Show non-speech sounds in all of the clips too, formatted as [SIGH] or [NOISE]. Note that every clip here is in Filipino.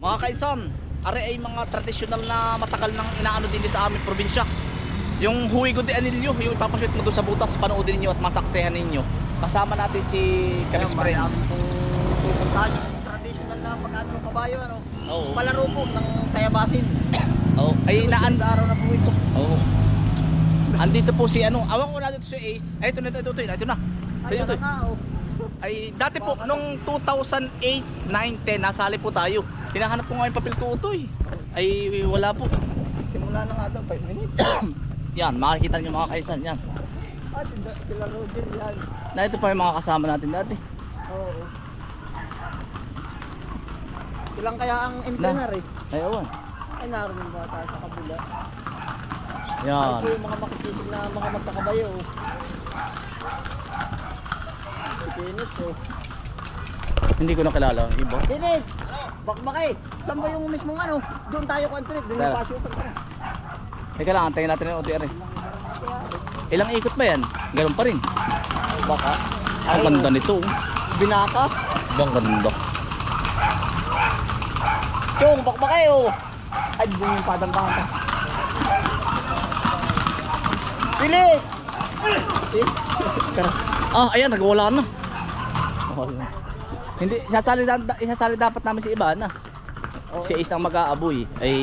Mga kaisan, are ay mga tradisyonal na matagal nang inaano din sa aming probinsya. Yung Huwigo de Anillo, yung ipapashoot mo doon sa butas, panoodin ninyo at masaksehan ninyo. Kasama natin si Kamis akong pu- pupuntahan yung traditional na pag-ano ng kabayo, ano? Oo. Palaro po ng Tayabasin. [COUGHS] Oo. Ay naan araw na po ito. Oo. Andito po si ano, awang ko na dito si Ace. Ay ito na ito, ito, ito, ito na. Ay, Ito, ito. ano nga, oh. Ay dati po nung 2008, 9, 10 nasali po tayo. Hinahanap ko nga yung papel ko utoy. Ay wala po. Simula na nga daw, 5 minutes. [COUGHS] Yan, makikita niyo mga kaisan yan. Ah, sila, sila Roger yan. Na ito pa yung mga kasama natin dati. Oo. Ilang kaya ang entrener eh? Ay, awan. Ay, naroon yung bata sa kabila. Yan. Ito yung mga makikisig na mga magkakabayo. Oh. Hindi ko nakilala iba. Kenneth! Bakbakay! Saan ba yung mismong ano? Doon tayo country, doon yung Tara. ka. Teka lang, antayin natin yung OTR eh. Ilang ikot ba yan? Ganun pa rin. Baka. Ang ganda nito. oh. Binaka. Ang ganda. Chong, bakbakay oh! Ay, doon yung padang bangka. Pili! Eh, Tara. Ah, ayan, nagwala na. Hindi, isasali, isasali dapat namin si Ivana. Oo. Si isang mag-aaboy ay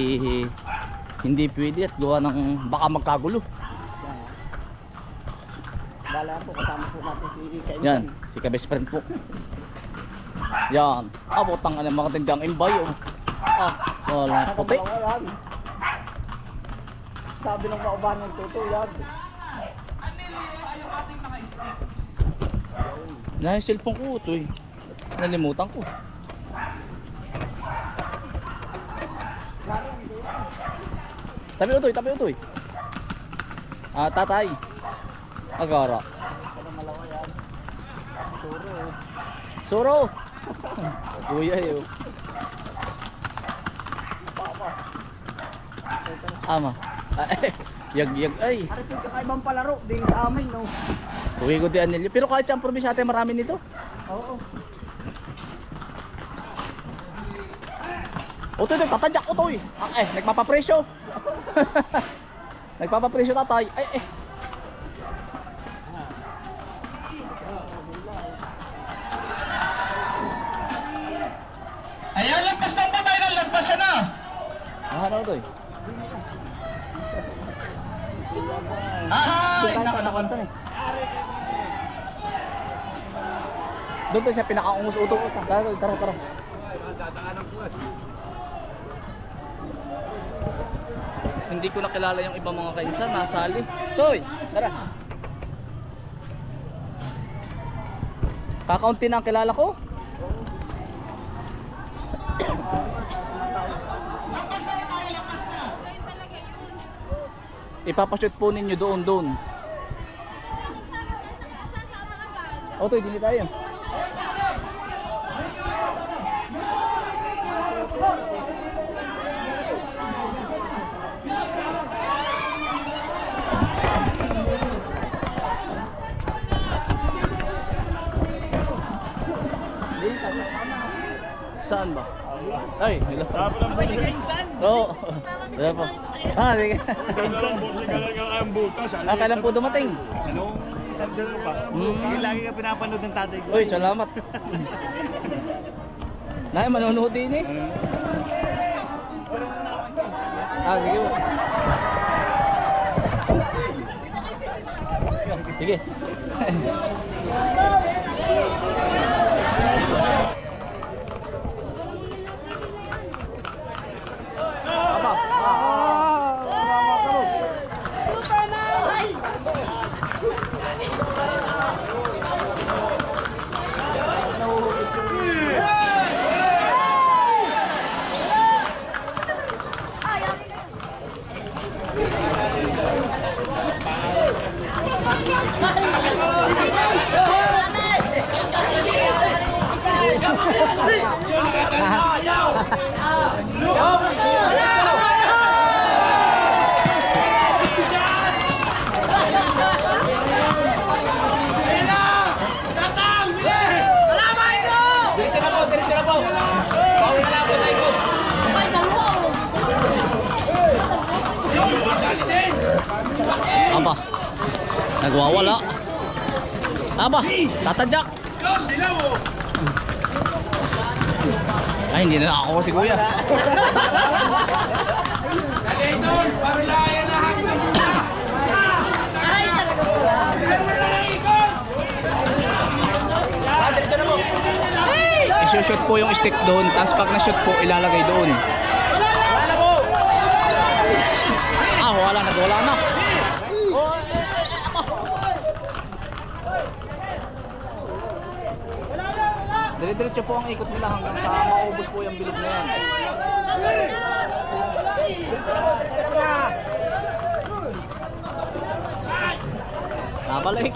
hindi pwede at gawa ng baka magkagulo. Bala po, kasama po natin si Kainan. Yan, si ka-best friend po. Yan. Ah, butang ano, mga tindang imbay. Oh. Ah, wala puti. Sabi ng kaubahan ng tuto, yan. Na cellphone ko ito eh. Nalimutan ko. Tabi utoy, tabi utoy. Ah, tatay. Agara. Suro. Kuya eh. oh. Ama. [LAUGHS] Eh, yag yag ay. Ari po kakaibang palaro din sa amin, no? Uwi ko di anilyo. Pero kahit siyang probinsya ate marami nito. Oo. Utoy, utoy, tatadyak utoy. Ah, eh, nagpapapresyo. [LAUGHS] nagpapapresyo tatay. Ay, eh. Ayan, lagpas na pa tayo ng lagpas siya na. Ah, ano utoy? Ay, Doon tayo Doon tayo siya pinakaungus utong utang. Tara, tara, tara. Hindi ko nakilala yung ibang mga kainsa, nasali. Toy, tara. Kakaunti na ang kilala ko. Ipapashoot po ninyo doon doon. O, Toy, dili tayo. Saan ba? Ay, hello. Oo. Wala po. Ah, sige. Ah, kailan po dumating? Anong isang dalo pa? Yung lagi ka pinapanood ng tatay ko. Uy, salamat. Nay, manonood din eh. Ah, sige po. Sige. Aba. Nagwawala. Aba, tatadyak. Ay, hindi na ako si Kuya. Dali, Idol! Pamila! I-shoot po yung stick doon, tapos pag na-shoot po, ilalagay doon. Ah, wala, nagwala na. Dire-diretso po ang ikot nila hanggang sa maubos po yung bilog na yan. Nabalik.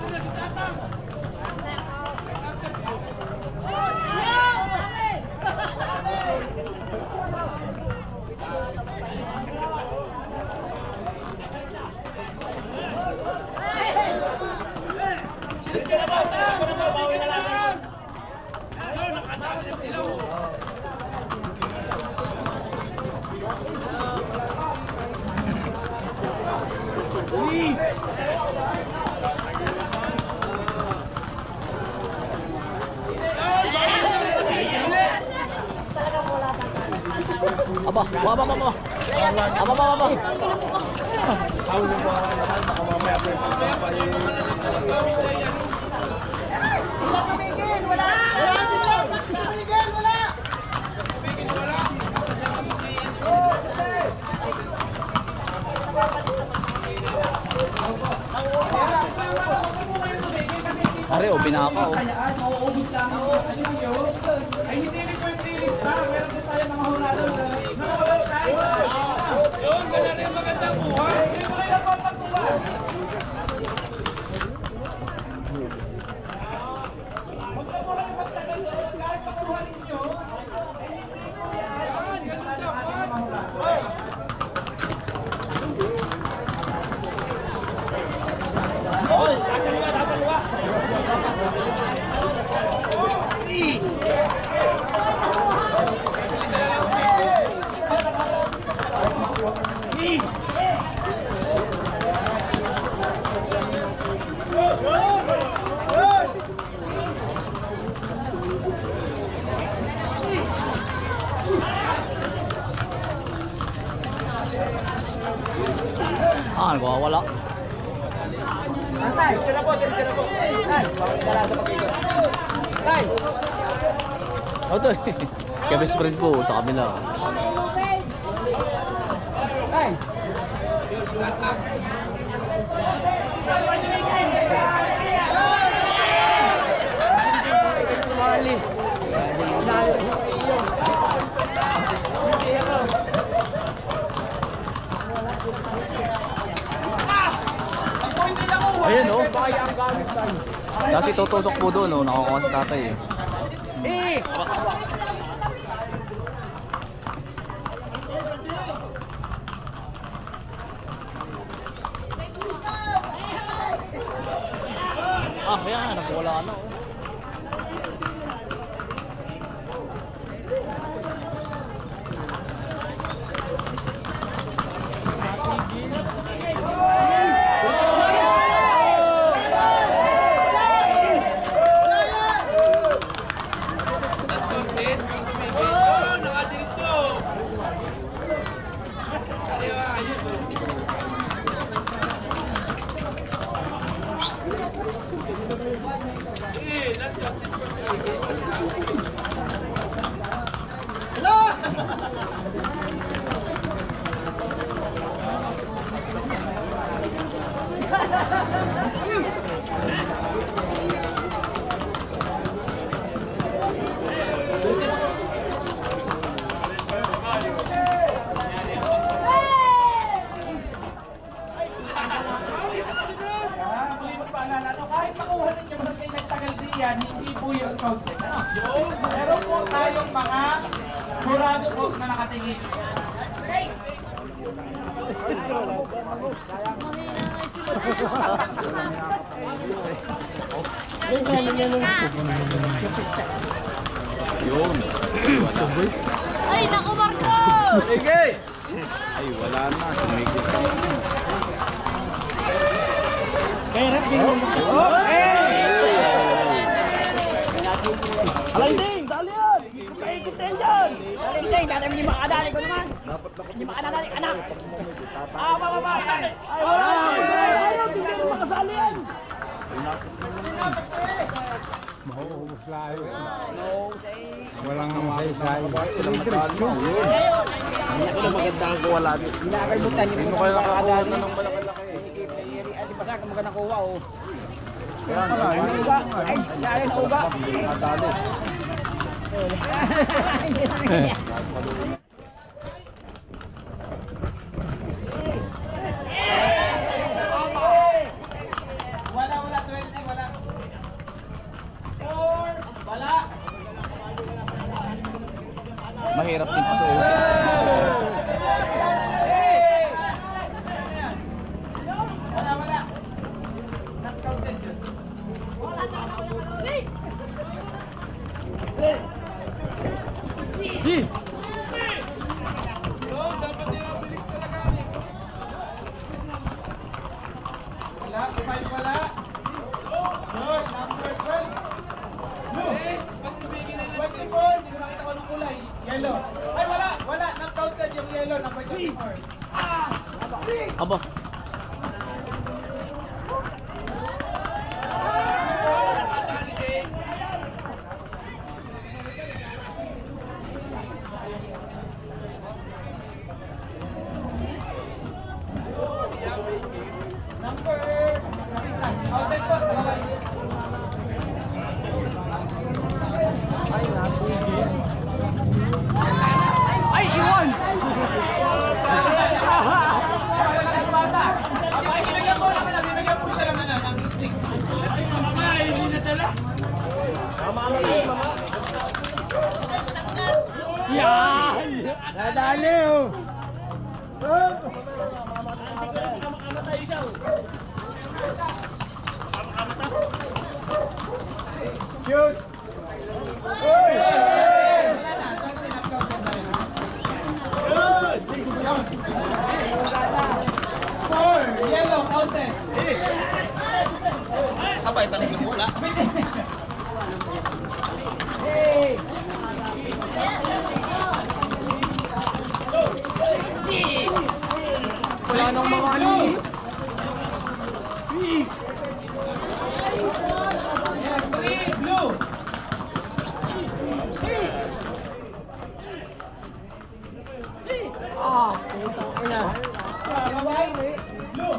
Aba, waba ba ba? Aba ba ba? Pare, o binaka o. O to eh. Kaya best friend po sa kabila. tay. Ayun oh. Dati tutusok po doon oh. Nakakuha si tatay eh. Eh! Ah, yan. Nagwala na oh. Kahit [LAUGHS] Yun. Ay, naku Marco! Ay, wala na. Sumigit. Alayding, dali yan! Hindi, dati hindi makadali ko naman. Hindi makadali, anak. Ah, bababa! Ay, wala! Ayaw, hindi ka makasali yan! Nakalimutan niyo yung mga makadali. Ay, basta kung magandang kuha, oh. Ay, uga. Ay, ay, na uga. เฮ้ Four, yellow, counted. Wala nang mga ano. Three, blue. Ah, putang ina. Kaway, blue.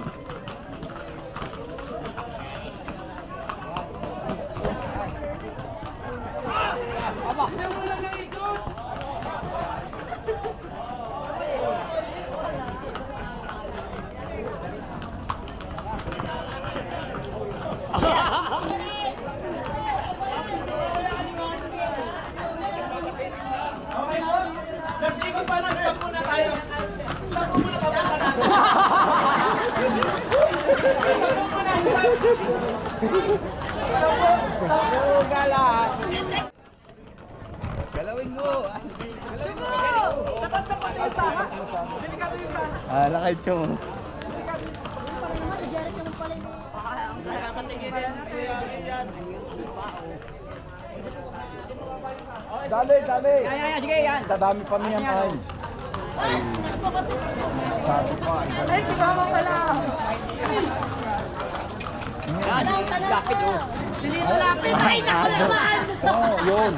Aba. Hindi mo lang naikot. Okay, boss. Muna, stop. Stop po. Stop. Oh, gala. Galawin mo. Dapat sa pag-usahan. Delikado yung sa. Ah, lakay chong. Dali, dali! Yan, yan, yan, sige, yan. Dadami pa niyan tayo. Yan, lapit, oh. Yun.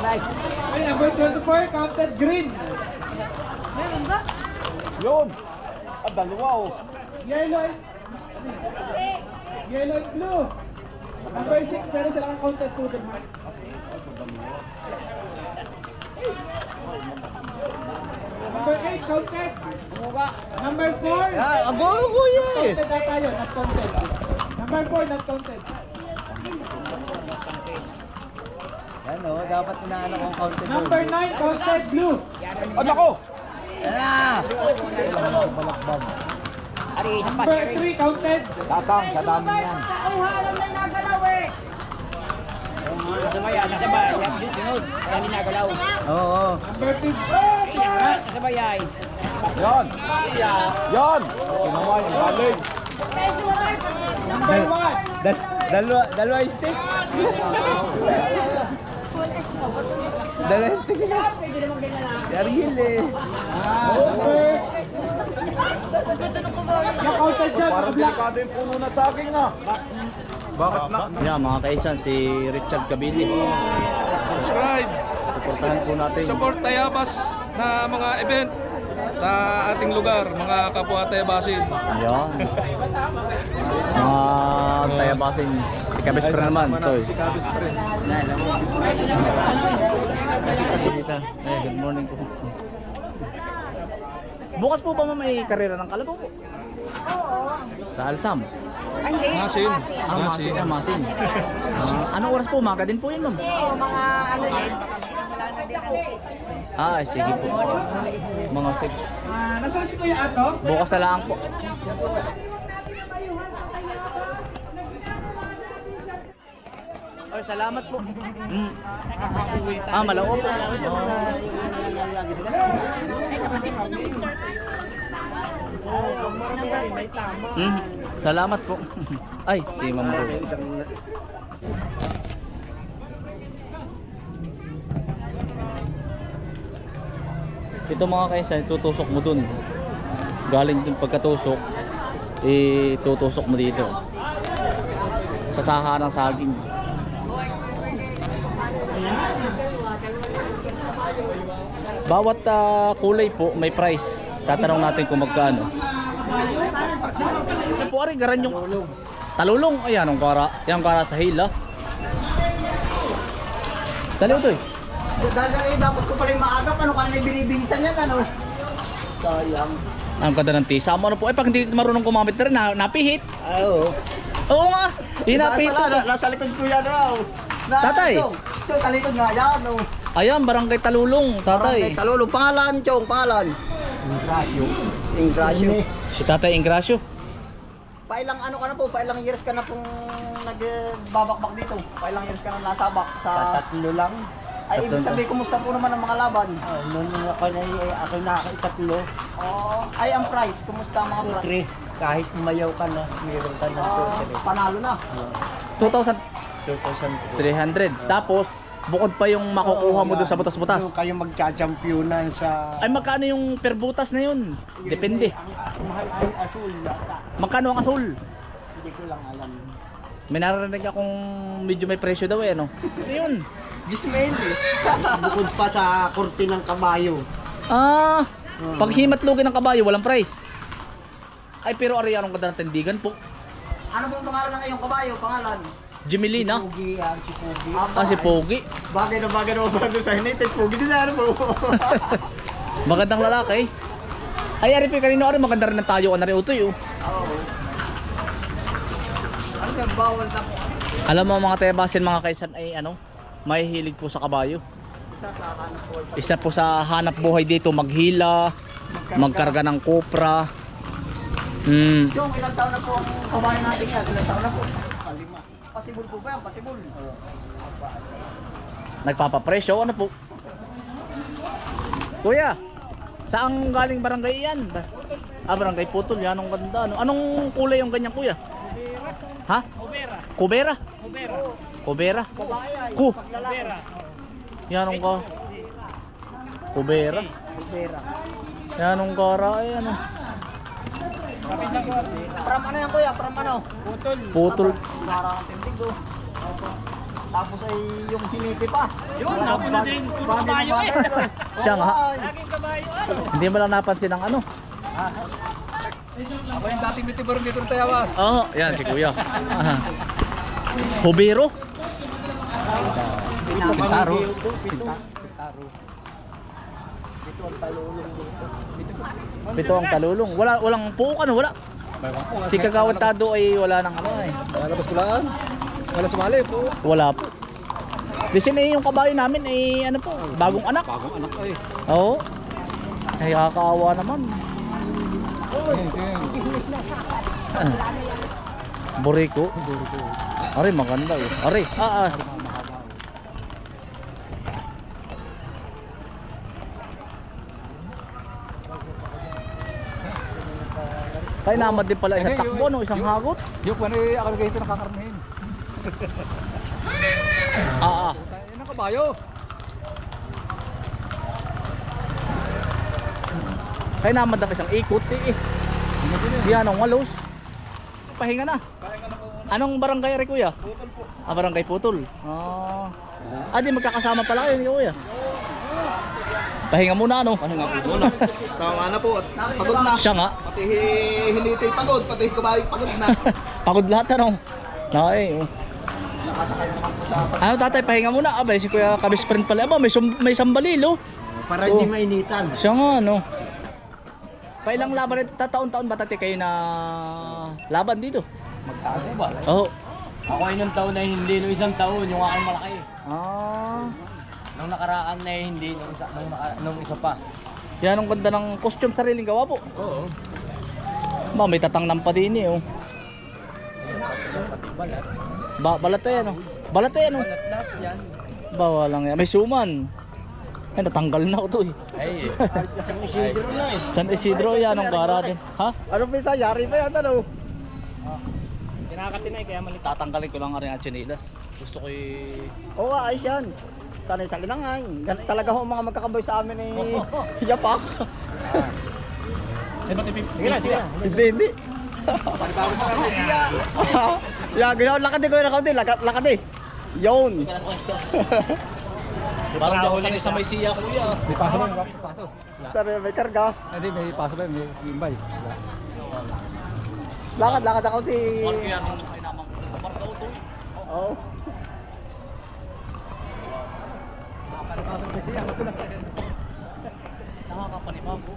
Ay, number 24, counted green. Yun! Ah, dalawa oh. Yellow and... Yellow and blue. Number 6, pero sila kang counted to them. Number 8, counted. Number 4, Ah, abo, kuya eh. counted na tayo, not counted. Number 4, not counted. Yan, oh, dapat inaano kong counted. Number 9, counted blue. Ano ko? Na. Ari, pa, Number Sherry. 3, counted. Tatang, dadami yan. Nasabay, yan, nasabay. Yan, sunod. Yan, ginagalaw. Oo. Number 15, Yan, nasabay, yan. Yon! Yon! Ginawa yung wala Number one. Dalawa, dalawa stick. Dalawa stick na. Yargil eh. Ah, number. Nakautas dyan. Parang delikado yung puno na saging na. Bakit na? Yan mga kaisan, si Richard Cabili. Subscribe. Suportahan po natin. Support Tayabas na mga event sa ating lugar, mga kapwa Tayabasin. Ayan. Mga tayabasin. Si Kabis naman. Si Kabis Dita. Eh, good morning po. Bukas po ba ma'am may karera ng kalabaw po? Sa Alsam? Masin. Ah, masin. Ah, masin. Ah, anong oras po? Umaga din po yun ma'am. Oo, mga ano din, simula na din ang 6. Ah, sige po. Mga 6. Ah, nasaan si Kuya Ato? Bukas na lang po. Ay, salamat po. Mm. Ah, malao po. Mm. Salamat po. [LAUGHS] Ay, si Ma'am. Ito mga kaisa, tutusok mo dun. Galing dun pagkatusok, itutusok mo dito. Sa saha ng saging. Bawat ah, kulay po may price. Tatanong natin kung magkano. Ano po ari garan yung talulong. Ayan ang kara. Yan ang kara sa hila. Dali ito eh. Dapat ko pala yung maagap, ano ka na binibihisan yan, ano? Sayang. Ang ganda ng tisa. Ano po? Eh pag hindi marunong gumamit na rin, na, napihit. Ay, oo. Oo nga. Hindi Dahil napihit. pala, na- nasa likod ko yan, raw. Na, Tatay. Chong, talikod nga yan, oh. Ayan, barangay Talulong, tatay. Barangay Talolo, pangalan, Chong, pangalan. Ingrasyo. Ingrasyo. Si tatay Ingracio. Pailang ano ka na po, pailang years ka na pong nagbabakbak dito. Pailang years ka na nasabak sa... Tatlo lang. Ay, ibig sabihin, kumusta po naman ang mga laban? Noon ako na ako nakakaitatlo. Oo. ay, ang price, kumusta ang mga price? Tre, kahit mayaw ka na, mayroon ka ng Oo, panalo na. 2,300. 2,000. Tapos, bukod pa yung makukuha mo doon sa butas-butas. Yung kayo magka-championan sa... Ay, magkano yung per butas na yun? Depende. Mahal ay asul yata. Magkano ang asul? Hindi ko lang alam. May narinig akong medyo may presyo daw eh, ano? [LAUGHS] Ano yun? Gismail eh. Bukod pa sa korte ng kabayo. Ah, pag himatlugin ng kabayo, walang price. Ay, pero ari anong ganda ng tindigan po? Ano pong pangalan ng iyong kabayo? Pangalan? Jimilina. Pugi yan, si Pugi. Ah, si Pogi. Bagay na bagay na ba doon sa United? Pugi din na po. [LAUGHS] Magandang lalaki. Ay, ari pa kanino ari maganda rin ng tayo ka na rin utoy oh. Oo. Ano ba bawal na po? Alam mo mga tebasin mga kaisan ay ano, may hilig po sa kabayo. Isa sa kanan po. Isa po sa hanap buhay dito maghila, magkarga ng kopra. Hmm. Yung ilang taon na po ang kabayo natin yan? Ilang taon na po? Pasibol po ba yan? Pasibol. Nagpapapresyo ano po? Kuya, saan galing barangay yan? Ah, barangay Putol, yan ang ganda. Ano? Anong kulay yung ganyan kuya? Ha? Kubera. Kubera? Kubera. Kubera? Ku. Kubera. Yan ang ka. Kubera. Kubera. Yan ang kara ay ano. From ano yan kuya? From ano? Putol. Putol. Parang ang tindig do. Tapos ay yung hiniti pa. Yun, ako na din. Puro kabayo eh. [LAUGHS] Siya nga. Laging kabayo. Hindi mo lang napansin ang ano. Ako yung dating bitibarong dito ng Tayabas. Oo, oh, yan si kuya. Hubero? Pitaro. Pito ang talulong. Wala, walang puukan, wala. Si Kagawad Tado ay wala nang ano eh. Wala ba sulaan? Wala sumali po. Wala po. Disin eh yung kabayo namin ay ano po, bagong anak. Bagong anak ko eh. Oo. Ay kakaawa naman. Ah. Buriko. Ari maganda eh. Ari. Ah, ah. Kaya naman din pala isang takbo, no? Isang hagot. Yung ano yung akal kayo ito nakakarnihin. [LAUGHS] Ah, ah. Yan ang kabayo. Kaya naman din isang ikot, eh. Yan ang walos. Pahinga na. Anong barangay ari kuya? Putol po. Ah, barangay Putol. Ah. Ah, di magkakasama pala kayo ni kuya. Pahinga muna ano? Pahinga muna. Tama na po. Pagod na. Siya nga. Pati hiniti pagod. Pati kumain pagod na. [LAUGHS] Pagod lahat ano. Nakay. oh. Ano tatay, pahinga muna. Abay, si kuya kabis friend pala. Aba, may, sum- may sambalilo. Para hindi mainitan. Siya nga ano. Pailang laban ito, tataon-taon ba tatay kayo na laban dito? Magtago ba? Oo. Ako ay nung taon na hindi, nung isang taon, yung aking malaki. Ah. Nung nakaraan na hindi, nung isa, nung, naka, nung isa pa. Yan ang ganda ng costume sariling gawa po. Oo. Ba, may tatangnan pa din eh. Oh. Ba, balat eh, ano? Balat eh, ano? Balat lahat yan. Ba, walang yan. May suman. Ay, natanggal na ito eh. [LAUGHS] Ay, San Isidro, yan ang gara din. Ha? Ano pisa? Yari pa yan ano? Kinakatinay kaya mali. Tatanggalin ko lang nga rin ang chinilas. Gusto ko y... Oo, ayos yan. Sanay sa linangay. Gan- Talaga ho mga magkakaboy sa amin eh. [LAUGHS] Yapak. Sige na, sige na. hindi, hindi. [LAUGHS] ya, ginawa lakad eh, ginawa lakad eh, lakad, lakad eh. Yun. [LAUGHS] Parang di ako sanay sa may siya kuya. may paso ba? May paso. Sabi, may karga. Hindi, may paso ba? May gimbay. Lakad, lakad ako di. Parang yan ang kainamang kamarga ko to eh. Oo. Nakakapanibago.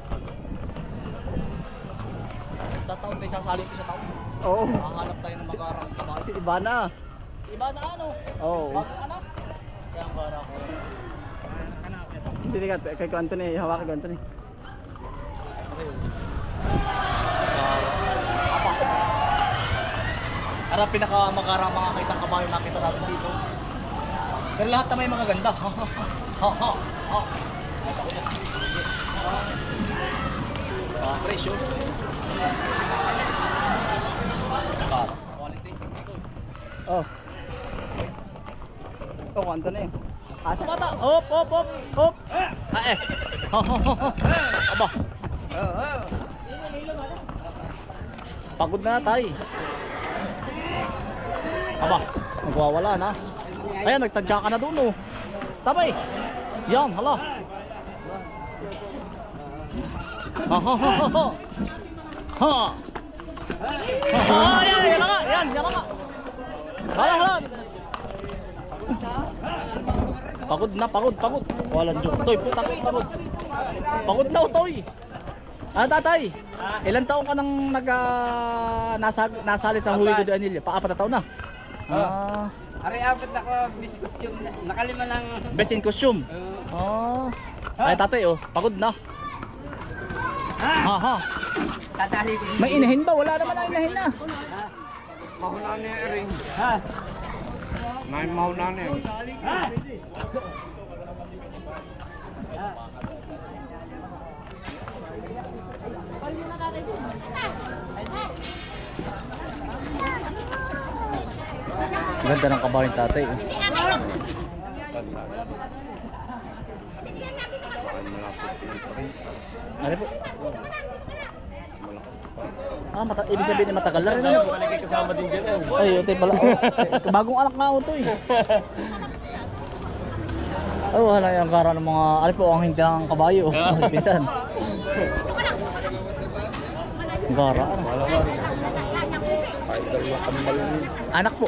Sa taon tayo sasali ko sa taon. Oo. Hahanap tayo ng magarang kabayo. Si Ibana. Iba na ano? Oo. Bagong anak. Kaya ang gara ko. Hindi ka, kay Anthony, hawakan ko Anthony. Ara pinakamagarang mga kaisang kabayo nakita natin dito. Pero lahat na may mga ganda. Ha ha ha. Ah, presyo. Ah, Quality. Oh. Oh, Anthony. Asa? Bata, hop, hop, hop, hop. Ah, eh. Ho, ho, ho, ho. Aba. Pagod na tay. Aba, nagwawala na. Ayan, nagtadya ka na doon oh. Tabay. Yan, hala. Ha ha ha ha ha. Ha. Ah, yan, yan na nga, yan, yan na nga. Hala, hala. Pagod na, pagod, pagod. Walang joke. Toy, puta ko, pagod. Pagod na, Toy. Ah, tatay. Ilan taon ka nang nag ah, nasa nasali sa Huwi de Anilya? Pa-apat na taon na. Ah, Ari, apat na ko, bis costume. Nakalima ng... best in costume. Ah. Ay, tatay oh, pagod na. Ha ha. Tatali ko. May inahin ba? Wala naman ang inahin na. Mahuna ni Ering. Ha? May mahuna ni. Ganda ng kabayo ng tatay. oh. Ano po? Ah, mata ibig sabihin ay matagal na rin. Ano? kasama din dyan. Ay, ito pala. Oh, eh, bagong anak nga ito eh. Oh, wala yung kara ng mga, ano po, ang hindi ng kabayo. [LAUGHS] Pisan. Gara. Anak po.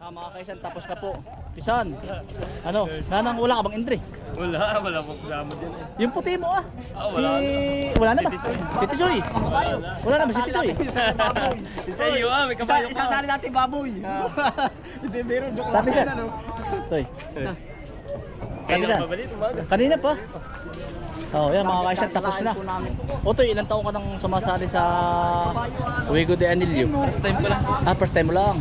kaisan, tapos na po. Pisan. Ano? Nanang wala ka bang entry? Wala, wala po programa dyan eh. Yung puti mo ah. Ah, wala si... na. Wala na ba? Si Tisoy. Si Tisoy. Wala na ba si Tisoy? Sa iyo ah, may kabayo ka. isasali natin baboy. [LAUGHS] Hindi, biro. Joke lang siya. yan, ano. Toy. Kaya dito, umaga? Kanina pa. Oh, yan mga kaisan, tapos na. Namin. Otoy, ilang taon ka nang sumasali sa Kabayo, ano. Uwigo de Anilio? First time ko lang. Ah, first time mo lang.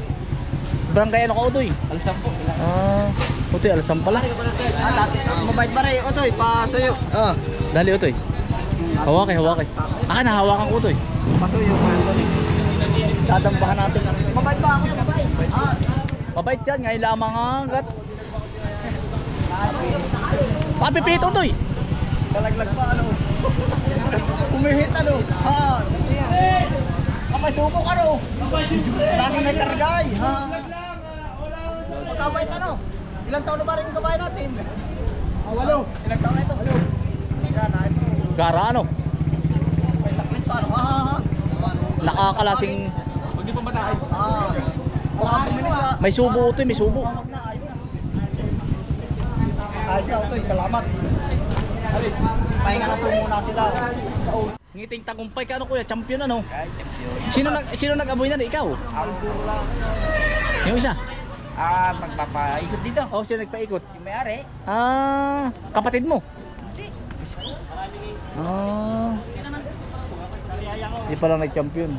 Barangay ano ka, Otoy? Alasam po. Ah, Otoy, alasam pala. Ah. Mabait ba rin? Otoy, pasuyo. Ah. Dali, Otoy. Hawakay, hawakay. Akin, nahawakan ko, Otoy. Pasuyo. Dadambahan natin. Mabait ba ako? Mabait. Ah. Mabait yan, ngayon lamang agad. Papipito, Otoy. Talaglag pa, ano. [LAUGHS] Umihit, ano. Ha. Kapay suko ka, no. Laging may kargay. Ha. Magkabait, ano. Ilang taon na ba rin yung kabayan natin? Ah, walo. Ilang taon na ito? Walo. Ah, ito. Gara ano? May saklit pa, ano. Ha, ha, ha. Nakakalasing... Huwag niyo pong batakay. Ah. Ha. May subo, Otoy, may subo. Tawag na, ayos na. Ayos na, Otoy. Salamat. Pahinga na po muna sila. Ngiting tagumpay ka ano kuya, champion ano? Sino nag sino nag-amoy na ikaw? Yung isa. Ah, magpapaikot dito. Oh, sino nagpaikot? Yung may-ari. Ah, kapatid mo. Ah. Di pala nag-champion.